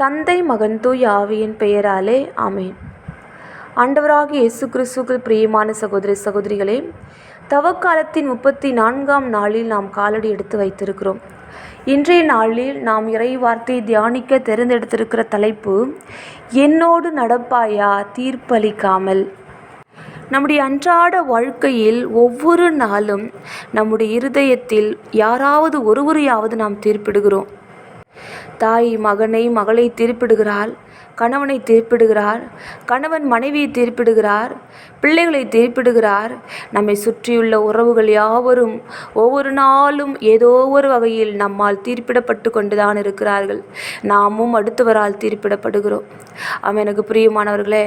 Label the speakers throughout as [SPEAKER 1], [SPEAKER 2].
[SPEAKER 1] தந்தை மகன் தூய் ஆவியின் பெயராலே ஆமேன். ஆண்டவராகிய இயேசு கிறிஸ்துக்கு பிரியமான சகோதரி சகோதரிகளே தவக்காலத்தின் முப்பத்தி நான்காம் நாளில் நாம் காலடி எடுத்து வைத்திருக்கிறோம். இன்றைய நாளில் நாம் இறை வார்த்தை தியானிக்க தேர்ந்தெடுத்திருக்கிற தலைப்பு என்னோடு நடப்பாயா தீர்ப்பளிக்காமல்? நம்முடைய அன்றாட வாழ்க்கையில் ஒவ்வொரு நாளும் நம்முடைய இருதயத்தில் யாராவது ஒருவரையாவது நாம் தீர்ப்பிடுகிறோம். தாய் மகனை மகளை தீர்ப்பிடுகிறாள் கணவனை தீர்ப்பிடுகிறார் கணவன் மனைவியை தீர்ப்பிடுகிறார் பிள்ளைகளை தீர்ப்பிடுகிறார். நம்மை சுற்றியுள்ள உறவுகள் யாவரும் ஒவ்வொரு நாளும் ஏதோ ஒரு வகையில் நம்மால் தீர்ப்பிடப்பட்டு கொண்டுதான் இருக்கிறார்கள். நாமும் அடுத்தவரால் தீர்ப்பிடப்படுகிறோம். அவன் எனக்கு பிரியமானவர்களே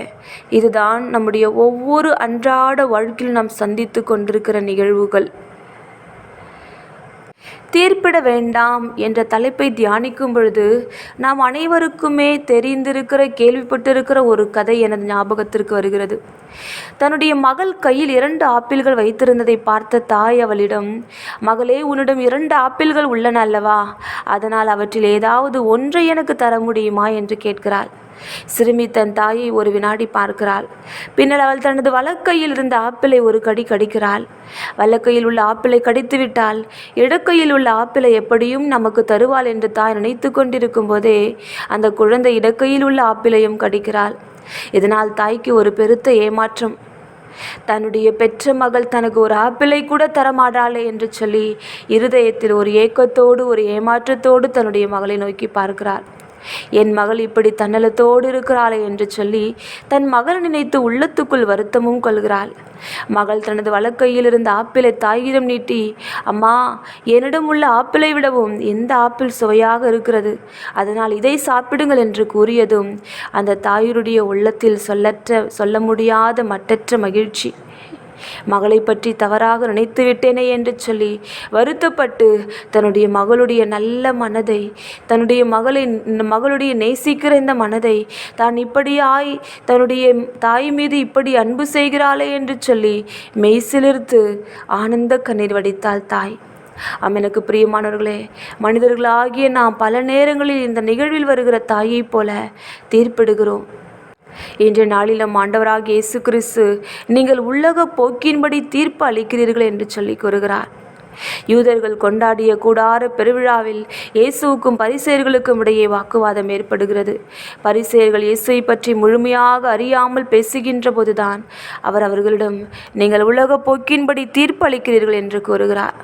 [SPEAKER 1] இதுதான் நம்முடைய ஒவ்வொரு அன்றாட வாழ்க்கையில் நாம் சந்தித்து கொண்டிருக்கிற நிகழ்வுகள். தீர்ப்பிட வேண்டாம் என்ற தலைப்பை தியானிக்கும் பொழுது நாம் அனைவருக்குமே தெரிந்திருக்கிற கேள்விப்பட்டிருக்கிற ஒரு கதை எனது ஞாபகத்திற்கு வருகிறது. தன்னுடைய மகள் கையில் இரண்டு ஆப்பிள்கள் வைத்திருந்ததை பார்த்த தாய் அவளிடம் மகளே உன்னிடம் இரண்டு ஆப்பிள்கள் உள்ளன அல்லவா? அதனால் அவற்றில் ஏதாவது ஒன்றை எனக்கு தர முடியுமா? என்று கேட்கிறாள். சிறுமி தன் தாயை ஒரு வினாடி பார்க்கிறாள். பின்னர் அவள் தனது வலக்கையில் இருந்த ஆப்பிளை ஒரு கடி கடிக்கிறாள். வலக்கையில் உள்ள ஆப்பிளை கடித்துவிட்டால் இடக்கையில் உள்ள ஆப்பிளை எப்படியும் நமக்கு தருவாள் என்று தாய் நினைத்து கொண்டிருக்கும் போதே அந்த குழந்தை இடக்கையில் உள்ள ஆப்பிளையும் கடிக்கிறாள். இதனால் தாய்க்கு ஒரு பெருத்த ஏமாற்றம். தன்னுடைய பெற்ற மகள் தனக்கு ஒரு ஆப்பிளை கூட தரமாட்டாளே என்று சொல்லி இருதயத்தில் ஒரு ஏக்கத்தோடு ஒரு ஏமாற்றத்தோடு தன்னுடைய மகளை நோக்கி பார்க்கிறாள். என் மகள் இப்படி தன்னலத்தோடு இருக்கிறாளே என்று சொல்லி தன் மகள் நினைத்து உள்ளத்துக்குள் வருத்தமும் கொள்கிறாள். மகள் தனது வழக்கையில் இருந்த ஆப்பிளை தாயிடம் நீட்டி அம்மா என்னிடம் உள்ள ஆப்பிளை விடவும் எந்த ஆப்பிள் சுவையாக இருக்கிறது? அதனால் இதை சாப்பிடுங்கள் என்று கூறியதும் அந்த தாயுடைய உள்ளத்தில் சொல்லற்ற சொல்ல முடியாத மட்டற்ற மகிழ்ச்சி. மகளை பற்றி தவறாக நினைத்து விட்டேனே என்று சொல்லி வருத்தப்பட்டு தன்னுடைய மகளுடைய நல்ல மனதை தன்னுடைய மகளை மகளுடைய நேசிக்கிற இந்த மனதை தான் இப்படியாய் தன்னுடைய தாய் மீது இப்படி அன்பு செய்கிறாளே என்று சொல்லி மெய்சிலிர்த்து ஆனந்த கண்ணீர் வடித்தாள் தாய். எனக்கு பிரியமானவர்களே மனிதர்களாகிய நாம் பல நேரங்களில் இந்த நிகழ்வில் வருகிற தாயைப் போல தீர்ப்பிடுகிறோம். இன்றைய நாளிலும் ஆண்டவராக இயேசு கிறிஸ்து நீங்கள் உலக போக்கின்படி தீர்ப்பு அளிக்கிறீர்கள் என்று சொல்லி கூறுகிறார். யூதர்கள் கொண்டாடிய கூடார பெருவிழாவில் இயேசுவுக்கும் பரிசெயர்களுக்கும் இடையே வாக்குவாதம் ஏற்படுகிறது. பரிசெயர்கள் இயேசுவை பற்றி முழுமையாக அறியாமல் பேசுகின்ற போதுதான் அவர் அவர்களிடம் நீங்கள் உலக போக்கின்படி தீர்ப்பு அளிக்கிறீர்கள் என்று கூறுகிறார்.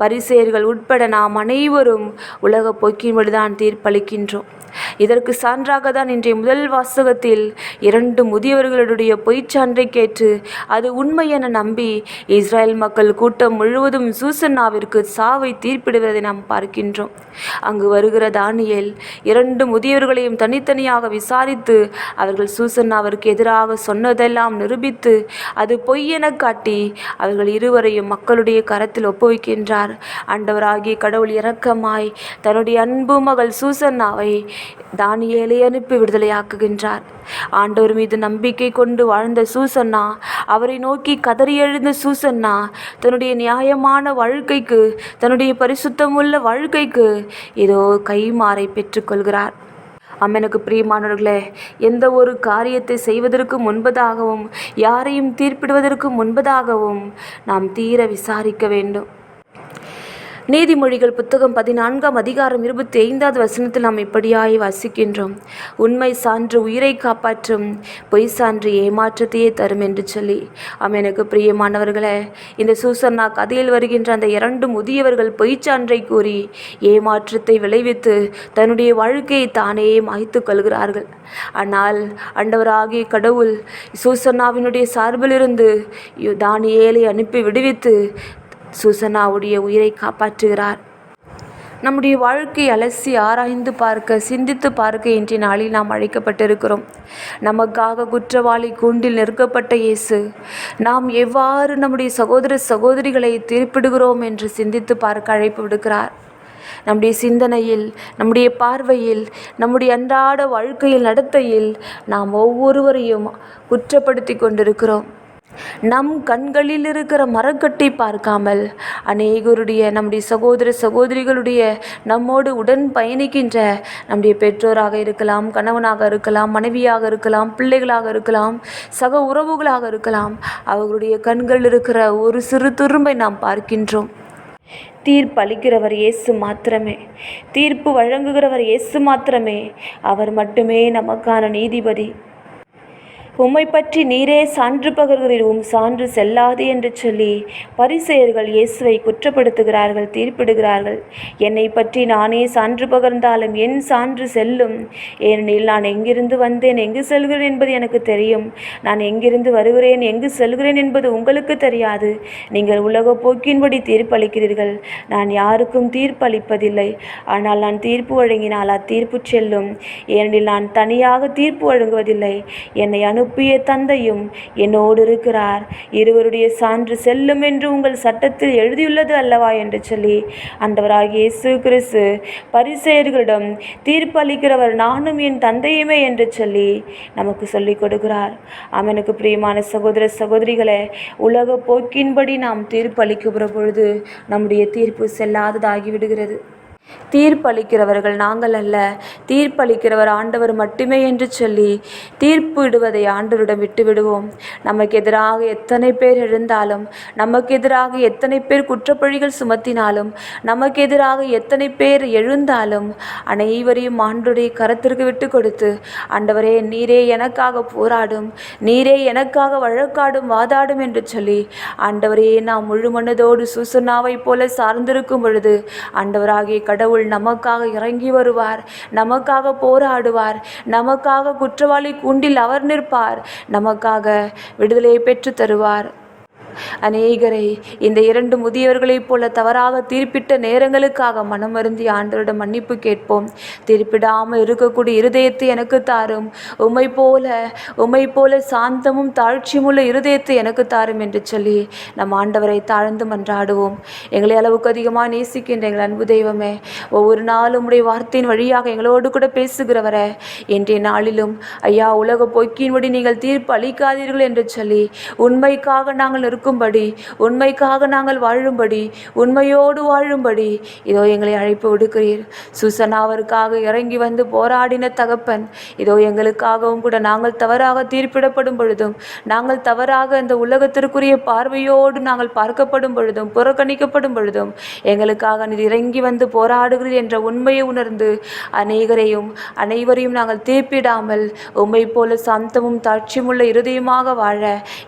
[SPEAKER 1] பரிசெயர்கள் உட்பட நாம் அனைவரும் உலக போக்கின்படிதான் தீர்ப்பளிக்கின்றோம். இதற்கு சான்றாக தான் இன்றைய முதல் வாசகத்தில் இரண்டு முதியவர்களுடைய பொய்ச்சான்றை கேட்டு அது உண்மை என நம்பி இஸ்ரேல் மக்கள் கூட்டம் முழுவதும் சூசன்னாவிற்கு சாவை தீர்ப்பிடுவதை நாம் பார்க்கின்றோம். அங்கு வருகிற தானியல் இரண்டு முதியவர்களையும் தனித்தனியாக விசாரித்து அவர்கள் சூசன்னாவிற்கு எதிராக சொன்னதெல்லாம் நிரூபித்து அது பொய் என காட்டி அவர்கள் இருவரையும் மக்களுடைய கரத்தில் ஒப்புவிக்கின்றார். ஆண்டவராகிய கடவுள் இரக்கமாய் தன்னுடைய அன்பு மகள் சூசன்னாவை தானியேலை அனுப்பி விடுதலையாக்குகின்றார். ஆண்டவர் மீது நம்பிக்கை கொண்டு வாழ்ந்த சூசன்னா அவரை நோக்கி கதறி எழுந்த சூசன்னா தன்னுடைய நியாயமான வாழ்க்கைக்கு தன்னுடைய பரிசுத்தமுள்ள வாழ்க்கைக்கு ஏதோ கைமாறை பெற்றுக்கொள்கிறார் அம்மனுக்கு பிரியமானவர்களே எந்த ஒரு காரியத்தை செய்வதற்கு முன்பதாகவும் யாரையும் தீர்ப்பிடுவதற்கு முன்பதாகவும் நாம் தீர விசாரிக்க வேண்டும். நீதிமொழிகள் புத்தகம் பதினான்காம் அதிகாரம் இருபத்தி ஐந்தாவது வசனத்தில் நாம் இப்படியாய் வாசிக்கின்றோம். உண்மை சான்று உயிரை காப்பாற்றும் பொய் சான்று ஏமாற்றத்தையே தரும் என்று சொல்லி. எனக்கு பிரியமானவர்களே இந்த சூசன்னா கதையில் வருகின்ற அந்த இரண்டு முதியவர்கள் பொய் சான்றை கூறி ஏமாற்றத்தை விளைவித்து தன்னுடைய வாழ்க்கையை தானே மாய்த்து கொள்கிறார்கள். ஆனால் அண்டவராகிய கடவுள் சூசன்னாவினுடைய சார்பிலிருந்து தானியேலை அனுப்பி விடுவித்து சுசனாவுடைய உயிரை காப்பாற்றுகிறார். நம்முடைய வாழ்க்கை அலசி ஆராய்ந்து பார்க்க சிந்தித்து பார்க்க இன்றைய நாளில் நாம் அழைக்கப்பட்டிருக்கிறோம். நமக்காக குற்றவாளி கூண்டில் நிற்கப்பட்ட இயேசு நாம் எவ்வாறு நம்முடைய சகோதர சகோதரிகளை தீர்ப்பிடுகிறோம் என்று சிந்தித்து பார்க்க அழைப்பு விடுக்கிறார். நம்முடைய சிந்தனையில் நம்முடைய பார்வையில் நம்முடைய அன்றாட வாழ்க்கையில் நடத்தையில் நாம் ஒவ்வொருவரையும் குற்றப்படுத்தி கொண்டிருக்கிறோம். நம் கண்களில் இருக்கிற மரக்கட்டை பார்க்காமல் அநேகருடைய நம்முடைய சகோதர சகோதரிகளுடைய நம்மோடு உடன் பயணிக்கின்ற நம்முடைய பெற்றோராக இருக்கலாம் கணவனாக இருக்கலாம் மனைவியாக இருக்கலாம் பிள்ளைகளாக இருக்கலாம் சக உறவுகளாக இருக்கலாம் அவர்களுடைய கண்களில் இருக்கிற ஒரு சிறு துரும்பை நாம் பார்க்கின்றோம். தீர்ப்பு அளிக்கிறவர் இயேசு மாத்திரமே. தீர்ப்பு வழங்குகிறவர் இயேசு மாத்திரமே. அவர் மட்டுமே நமக்கான நீதிபதி. உம்மை பற்றி நீரே சான்று பகர்கிறீர் உம் சான்று செல்லாது என்று சொல்லி பரிசெயர்கள் இயேசுவை குற்றப்படுத்துகிறார்கள் தீர்ப்பிடுகிறார்கள். என்னை பற்றி நானே சான்று பகர்ந்தாலும் என் சான்று செல்லும். ஏனெனில் நான் எங்கிருந்து வந்தேன் எங்கு செல்கிறேன் என்பது எனக்கு தெரியும். நான் எங்கிருந்து வருகிறேன் எங்கு செல்கிறேன் என்பது உங்களுக்கு தெரியாது. நீங்கள் உலக போக்கின்படி தீர்ப்பளிக்கிறீர்கள். நான் யாருக்கும் தீர்ப்பளிப்பதில்லை. ஆனால் நான் தீர்ப்பு வழங்கினால் அத்தீர்ப்பு செல்லும். ஏனெனில் நான் தனியாக தீர்ப்பு வழங்குவதில்லை. என்னை அனுப்பிய தந்தையும் என்னோடு இருக்கிறார். இருவருடைய சான்று செல்லும் என்று உங்கள் சட்டத்தில் எழுதியுள்ளது அல்லவா? என்று சொல்லி ஆண்டவராகிய இயேசு கிறிஸ்து பரிசேயர்களிடம் தீர்ப்பளிக்கிறவர் நானும் என் தந்தையுமே என்று சொல்லி நமக்கு சொல்லிக் கொடுக்கிறார். அவனுக்கு பிரியமான சகோதர சகோதரிகளை உலக போக்கின்படி நாம் தீர்ப்பளிக்குகிற பொழுது நம்முடைய தீர்ப்பு செல்லாததாகி விடுகிறது தீர்ப்பளிக்கிறவர்கள் நாங்கள் அல்ல. தீர்ப்பளிக்கிறவர் ஆண்டவர் மட்டுமே என்று சொல்லி தீர்ப்பு இடுவதை ஆண்டவரிடம் விட்டுவிடுவோம். நமக்கு எதிராக எத்தனை பேர் எழுந்தாலும் நமக்கு எதிராக எத்தனை பேர் குற்றப்பழிகள் சுமத்தினாலும் நமக்கு எதிராக எத்தனை பேர் எழுந்தாலும் அனைவரையும் ஆண்டுடைய கரத்திற்கு விட்டு கொடுத்து ஆண்டவரே நீரே எனக்காக போராடும் நீரே எனக்காக வழக்காடும் வாதாடும் என்று சொல்லி ஆண்டவரே நாம் முழு மனதோடு போல சார்ந்திருக்கும் பொழுது ஆண்டவராகிய கடவுள் நமக்காக இறங்கி வருவார் நமக்காக போராடுவார் நமக்காக குற்றவாளி கூண்டில் அவர் நிற்பார் நமக்காக விடுதலையை பெற்று தருவார். அநேகரை இந்த இரண்டு முதியவர்களைப் போல தவறாக தீர்ப்பிட்ட நேரங்களுக்காக மனம் வருந்தி ஆண்டவரிடம் மன்னிப்பு கேட்போம். தீர்ப்பிடாமல் இருக்கக்கூடிய இருதயத்தை எனக்கு தாரும். உம்மை போல உம்மை போல சாந்தமும் தாழ்ச்சியும் உள்ள இருதயத்தை எனக்கு தாரும் என்று சொல்லி நம் ஆண்டவரை தாழ்ந்து மன்றாடுவோம். எங்களை அளவுக்கு அதிகமாக நேசிக்கின்ற எங்கள் அன்பு தெய்வமே ஒவ்வொரு நாளும் உடைய வார்த்தையின் வழியாக எங்களோடு கூட பேசுகிறவரே இன்றைய நாளிலும் ஐயா உலக பொய்க்கின்படி நீங்கள் தீர்ப்பு அளிக்காதீர்கள் என்று சொல்லி உண்மைக்காக நாங்கள் இருக்கும்படி உண்மைக்காக நாங்கள் வாழும்படி உண்மையோடு வாழும்படி இதோ எங்களை அழைப்பு விடுக்கிறீர். சுசனாவிற்காக இறங்கி வந்து போராடின தகப்பன் இதோ எங்களுக்காகவும் கூட நாங்கள் தவறாக தீர்ப்பிடப்படும் பொழுதும் நாங்கள் தவறாக இந்த உலகத்திற்குரிய பார்வையோடு நாங்கள் பார்க்கப்படும் பொழுதும் புறக்கணிக்கப்படும் பொழுதும் எங்களுக்காக நீர் இறங்கி வந்து போராடுகிறீர் என்ற உண்மையை உணர்ந்து அநேகரையும் அனைவரையும் நாங்கள் தீர்ப்பிடாமல் உம்மை போல சாந்தமும் தாட்சியுமுள்ள இருதயமாக வாழ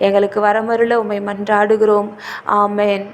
[SPEAKER 1] எங்களுக்கு வரமருள உம்மை மன்றாடுகிறோம் ஆமேன்.